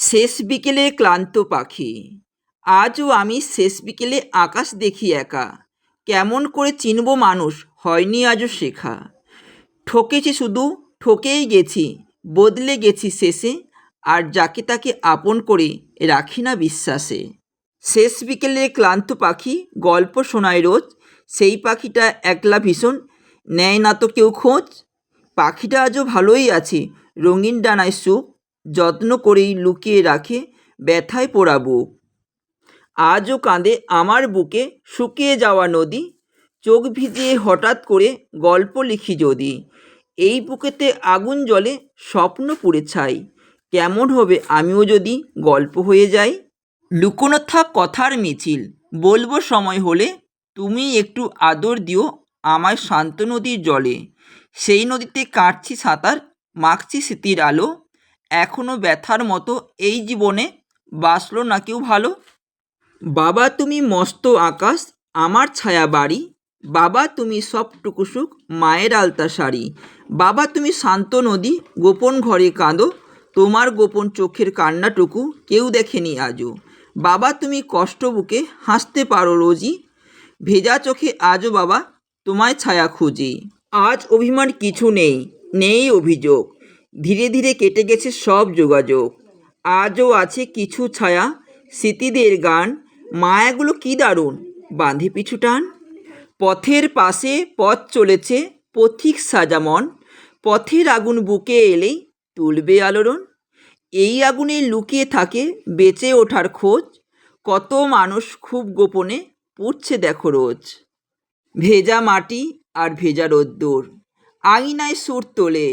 শেষ বিকেলে ক্লান্ত পাখি। আজও আমি শেষ বিকেলে আকাশ দেখি একা। কেমন করে চিনব মানুষ, হয়নি আজও শেখা। ঠকেছি শুধু, ঠকেই গেছি, বদলে গেছি শেষে, আর যাকে তাকে আপন করে রাখি না বিশ্বাসে। শেষ বিকেলে ক্লান্ত পাখি, গল্প শোনায় রোজ, সেই পাখিটা একলা ভীষণ, নেয় না তো কেউ খোঁজ। পাখিটা আজও ভালোই আছে, রঙিন ডানায় সুখ যত্ন করেই লুকিয়ে রাখে, ব্যথায় পোড়া বুক আজও কাঁদে আমার বুকে শুকিয়ে যাওয়া নদী, চোখ ভিজিয়ে হঠাৎ করে গল্প লিখি যদি। এই বুকেতে আগুন জলে স্বপ্ন পুড়ে ছাই, কেমন হবে আমিও যদি গল্প হয়ে যাই? লুকোনো থাক কথার মিছিল, বলব সময় হলে তুমি একটু আদর দিও আমায় শান্ত নদীর জলে। সেই নদীতে কাটছি সাঁতার, মাখছি স্মৃতির আলো এখনও ব্যথার মতো এই জীবনে বাসলো না কেউ ভালো? বাবা, তুমি মস্ত আকাশ, আমার ছায়া বাড়ি। বাবা, তুমি সবটুকু সুখ, মায়ের আলতা শাড়ি। বাবা, তুমি শান্ত নদী, গোপন ঘরে কাঁদো, তোমার গোপন চোখের কান্নাটুকু কেউ দেখেনি আজও। বাবা, তুমি কষ্ট বুকে হাসতে পারো রোজই। ভেজা চোখে আজও বাবা, তোমায় ছায়া খুঁজি। আজ অভিমান কিছু নেই নেই অভিযোগ। ধীরে ধীরে কেটে গেছে সব যোগাযোগ। আজও আছে কিছু ছায়া, স্মৃতিদের গান। মায়াগুলো কি দারুণ! বাঁধে পিছু টান। পথের পাশে পথ চলেছে পথিক সাজামন। পথের আগুন বুকে এলেই তুলবে আলোড়ন। এই আগুনে লুকিয়ে থাকে বেঁচে ওঠার খোঁজ। কত মানুষ খুব গোপনে পুড়ছে দেখো রোজ। ভেজা মাটি আর ভেজা রোদ্দুর। আঙিনায় সুর তোলে।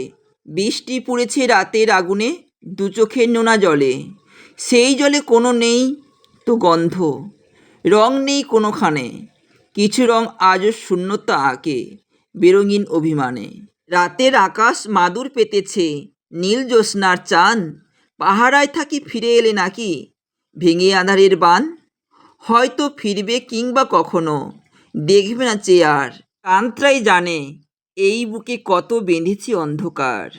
বৃষ্টি পড়েছে রাতের আগুনে, দু চোখের নোনা জলে। সেই জলে কোনো নেই তো গন্ধ। রং নেই কোনোখানে। কিছু রং আজও শূন্যতা আঁকে বেরঙিন অভিমানে। রাতের আকাশ মাদুর পেতেছে, নীল জ্যোৎস্নার চান পাহারায় থাকি ফিরে এলে নাকি ভেঙে আধারের বান? হয়তো ফিরবে কিংবা কখনো, দেখবে না চেয়ার। কান্ত্রাই জানে এই বুকে কত বেঁধেছি অন্ধকার।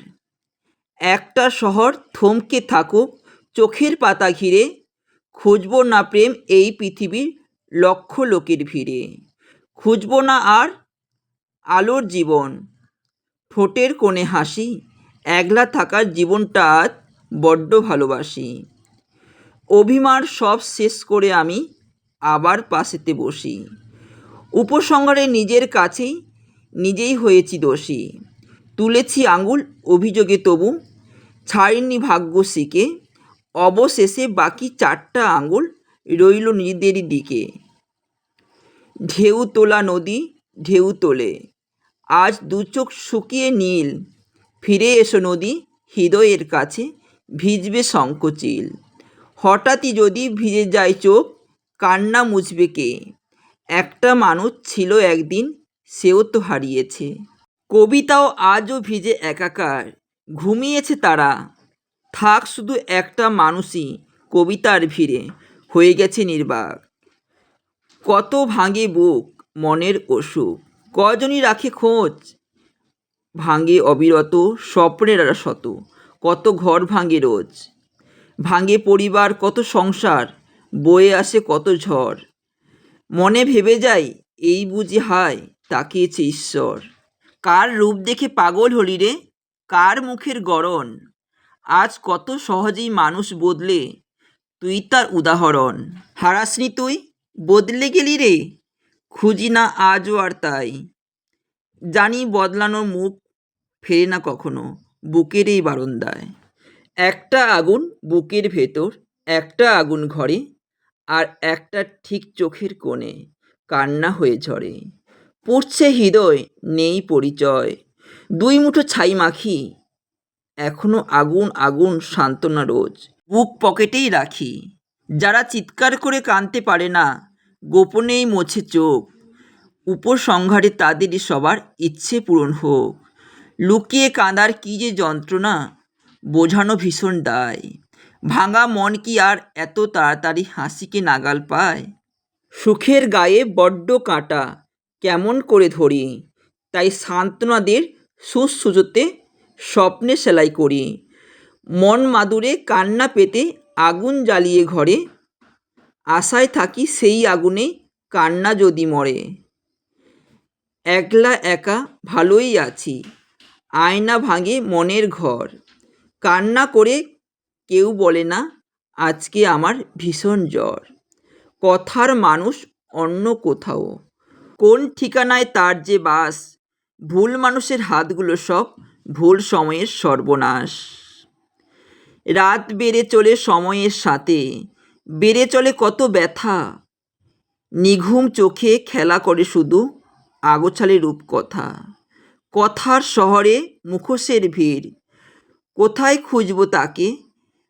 একটা শহর থমকে থাকুক, চোখের পাতা ঘিরে। খুঁজব না প্রেম এই পৃথিবীর লক্ষ লোকের ভিড়ে। খুঁজব না আর আলোর জীবন। ঠোঁটের কোণে হাসি, একলা থাকার জীবনটা আজ বড্ড ভালোবাসি। অভিমান সব শেষ করে আমি আবার পাশেতে বসি। উপসংহারে নিজের কাছেই নিজেই হয়েছি দোষী। তুলেছি আঙুল, অভিযোগে তবু। ছাড়িনি ভাগ্যশ্রীকে অবশেষে বাকি চারটা আঙুল রইল নিজেদেরই দিকে। ঢেউ তোলা নদী, ঢেউ তোলে। আজ দু চোখ শুকিয়ে নীল। ফিরে এসো নদী, হৃদয়ের কাছে, ভিজবে শঙ্কচিল হঠাৎই যদি ভিজে যায় চোখ, কান্না মুছবে কে? একটা মানুষ ছিল একদিন সেও তো হারিয়েছে। কবিতাও আজও ভিজে একাকার। ঘুমিয়েছে তারা। থাক শুধু একটা মানুষই কবিতার ভিড়ে। হয়ে গেছে নির্বাক। কত ভাঙে বুক মনের অসুখ। কজনই রাখে খোঁজ। ভাঙে অবিরত স্বপ্নের শত। কত ঘর ভাঙে রোজ। ভাঙে পরিবার, কত সংসার। বয়ে আসে কত ঝড়। মনে ভেবে যাই এই বুঝি হায় তাকিয়েছে ঈশ্বর কার রূপ দেখে পাগল হলি রে? কার মুখের গড়ন? আজ কত সহজেই মানুষ বদলে তুই তার উদাহরণ। হারাসনি তুই? বদলে গেলি রে? খুঁজি না আজও আর তাই। জানি বদলানোর মুখ ফেরে না কখনো বুকের এই বারন্দায়। একটা আগুন বুকের ভেতর, একটা আগুন ঘরে, আর একটা ঠিক চোখের কোণে কান্না হয়ে ঝরে। পুড়ছে হৃদয়, নেই পরিচয়। দুই মুঠো ছাই মাখি, এখনও আগুন আগুন, সান্ত্বনা রোজ। বুক পকেটেই রাখি, যারা চিৎকার করে কাঁদতে পারে না, গোপনেই মোছে চোখ। উপসংহারে তাদেরই সবার ইচ্ছে পূরণ হোক। লুকিয়ে কাঁদার কী যে যন্ত্রণা, বোঝানো ভীষণ দায়। ভাঙা মন কি আর এত তাড়াতাড়ি হাসিকে নাগাল পায়? সুখের গায়ে বড্ড কাঁটা কেমন করে ধরি? তাই সান্ত্বনাদের সুসুজোতে স্বপ্নে সেলাই করি। মন মাদুরে কান্না পেতে আগুন জ্বালিয়ে ঘরে। আশায় থাকি সেই আগুনে কান্না যদি মরে। একলা একা ভালোই আছি। আয়না ভাঙে মনের ঘর। কান্না করে কেউ বলে না, আজকে আমার ভীষণ জ্বর। কথার মানুষ অন্য কোথাও। কোন ঠিকানায় তার যে বাস? ভুল মানুষের হাতগুলো সব ভুল সময়ের সর্বনাশ। রাত বেড়ে চলে সময়ের সাথে। বেড়ে চলে কত ব্যথা। নিঘুম চোখে খেলা করে শুধু আগোছালি রূপকথা। কথার শহরে মুখোশের ভিড়। কোথায় খুঁজব তাকে?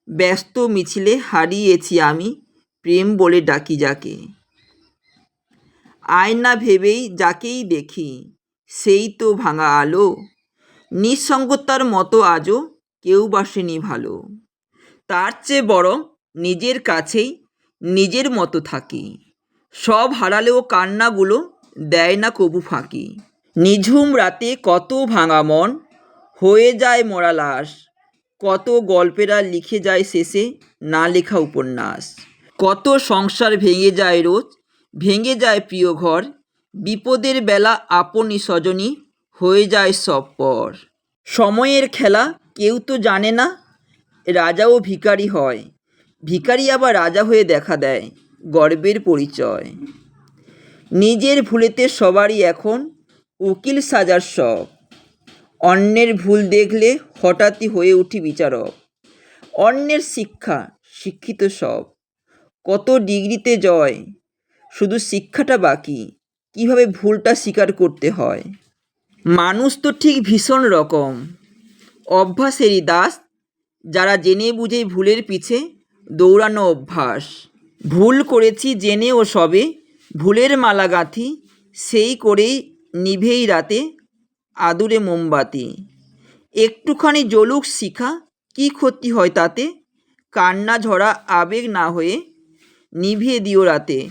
ব্যস্ত মিছিলে হারিয়েছি আমি প্রেম বলে ডাকি যাকে। আয়না ভেবেই যাকেই দেখি, সেই তো ভাঙা আলো। নিঃসঙ্গতার মতো আজও কেউ বাসেনি ভালো। তার চেয়ে বরং নিজের কাছেই নিজের মতো থাকি। সব হারালেও কান্নাগুলো দেয় না কবু ফাঁকি। নিঝুম রাতে কত ভাঙা মন, হয়ে যায় মরা লাশ। কত গল্পেরা লিখে যায় শেষে না লেখা উপন্যাস। কত সংসার ভেঙে যায় রোজ ভেঙে যায় প্রিয় ঘর, বিপদের বেলা আপনি স্বজনই হয়ে যায় সব পর। সময়ের খেলা কেউ তো জানে না, রাজাও ভিখারি হয়। ভিখারি আবার রাজা হয়ে দেখা দেয়, গর্বের পরিচয়। নিজের ভুলেতে সবারই এখন উকিল সাজার শখ। অন্যের ভুল দেখলে হঠাৎই হয়ে উঠি বিচারক। অন্যের শিক্ষা শিক্ষিত সব। কত ডিগ্রিতে জয় শুধু শিক্ষাটা বাকি, কীভাবে ভুলটা স্বীকার করতে হয়? মানুষ তো ঠিক ভীষণ রকম। অভ্যাসেরই দাস, যারা জেনে বুঝে ভুলের পিছে দৌড়ানো অভ্যাস। ভুল করেছি জেনে ও সবে, ভুলের মালা গাঁথি সেই করেই নিভেই রাতে আদুরে মোমবাতি। একটুখানি জলুক শিখা, কি ক্ষতি হয় তাতে? কান্না ঝরা আবেগ না হয়ে নিভিয়ে দিও রাতে।